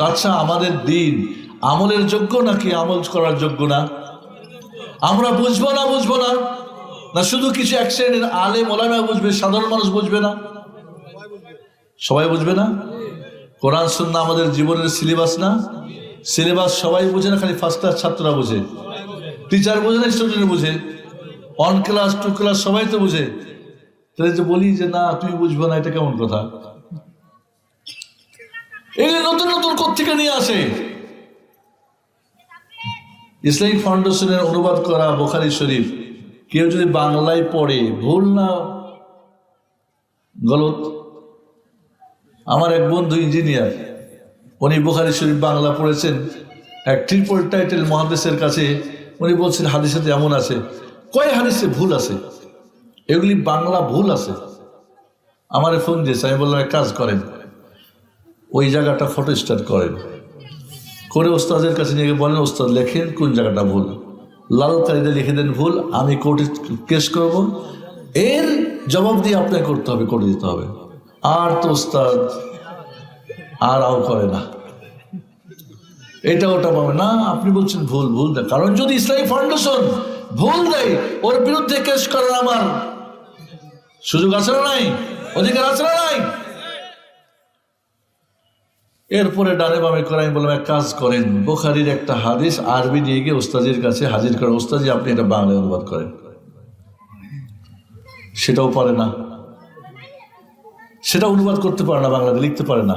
আচ্ছা আমাদের দিন আমলের যোগ্য নাকি আমল করার যোগ্য না? আমরা বুঝব না বুঝব না। না, শুধু কিছু এক শ্রেণির আলে মোলামা বুঝবে, সাধারণ মানুষ বুঝবে না? সবাই বুঝবে না? কোরআন সুন্না আমাদের জীবনের সিলেবাস না? সিলেবাস সবাই বুঝে না, খালি ফার্স্ট ক্লাস ছাত্ররা বুঝে। টিচার বোঝে না স্টুডেন্ট বুঝে। অন ক্লাস টু ক্লাস সবাই তো বুঝে। তাহলে যে বলি যে, না, তুমি বুঝব না, এটা কেমন কথা? এগুলি নতুন নতুন কোথেকে নিয়ে আসে। ইসলামিক ফাউন্ডেশনের অনুবাদ করা বোখারি শরীফ, কেউ যদি বাংলায় পড়ে, ভুল না, গলত। আমার এক বন্ধু ইঞ্জিনিয়ার, উনি বোখারি শরীফ বাংলা পড়েছেন, এক ট্রিপল টাইটেল মহাদেশের কাছে। উনি বলছেন হাদিসে এমন আছে। কয় হাদিসে ভুল আছে? এগুলি বাংলা ভুল আছে। আমারে ফোন দিয়েছে আমি বললাম এক কাজ করেন। ওই জায়গাটা ফটো স্টার্ট করেন। করে ওস্তাদের কাছে নিয়ে বলেন, ওস্তাদ, লেখেন কোন জায়গাটা ভুল? লাল কালিতে লিখে দেন, ভুল, আমি কোর্টে কেস করব। এর জবাব দিয়ে আপনাকে করতে হবে, করে দিতে হবে। আর তো ওস্তাদ আর আও করে না। এটা ওটা পাবে না, আপনি বলছেন ভুল ভুল দেয়। কারণ যদি ইসলামী ফাউন্ডেশন ভুল দেয়, ওর বিরুদ্ধে কেস করার আমার সুযোগ আছে না নাই? অধিকার আছে না নাই? এরপরে ডানে বামে করে আমি বললাম, এক কাজ করেন। বোখারির একটা হাদিস, আরবি নিয়ে গিয়ে ওস্তাজির কাছে হাজির করেন ওস্তাজি আপনি এটা বাংলায় অনুবাদ করেন। সেটাও পারে না। সেটা অনুবাদ করতে পারে না, বাংলাতে লিখতে পারে না।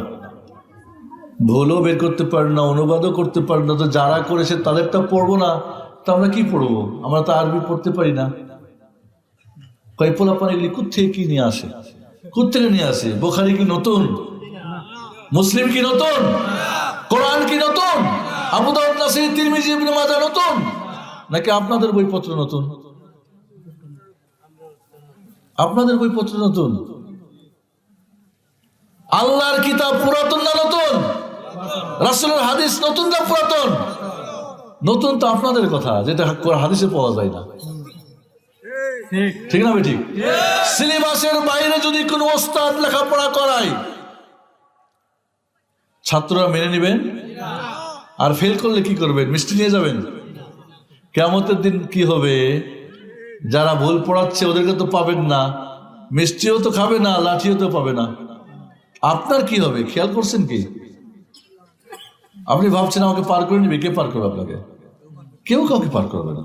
ভুলও বের করতে পারে না, অনুবাদও করতে পারে না। তো যারা করেছে তাদেরটা পড়ব না, তা আমরা কি পড়ব? আমরা তো আরবি পড়তে পারি না। কয়েকপোলা পানি এগুলি কোথেকে কি নিয়ে আসে? কোথেকে নিয়ে আসে? বোখারি কি নতুন? মুসলিম কি নতুন? কোরআন কি নতুন? আবু দাউদ নাসির তিরমিজি ইবনে মাজাহ নতুন? নাকি আপনাদের বইপত্র নতুন? আপনাদের বইপত্র নতুন? আল্লাহর কিতাব পুরাতন না নতুন? রাসূলের হাদিস নতুন না পুরাতন? নতুন তো আপনাদের কথা যেটা হাদিসে পাওয়া যায় না। ঠিক। না ঠিক। সিলেবাসের বাইরে যদি কোনো ওস্তাদ লেখাপড়া করায় ছাত্ররা মেনে নেবেন আর ফেল করলে কি করবেন? মিষ্টি নিয়ে যাবেন। কেমতের দিন কি হবে? যারা ভুল পড়াচ্ছে ওদেরকে তো পাবেন না। মিষ্টিও তো খাবে না, লাঠিও তো পাবে না। আপনার কি হবে? খেয়াল করছেন কি? আপনি ভাবছেন আমাকে পার করে নিবে, কে পার করবে আপনাকে? কেউ কাউকে পার করবে না।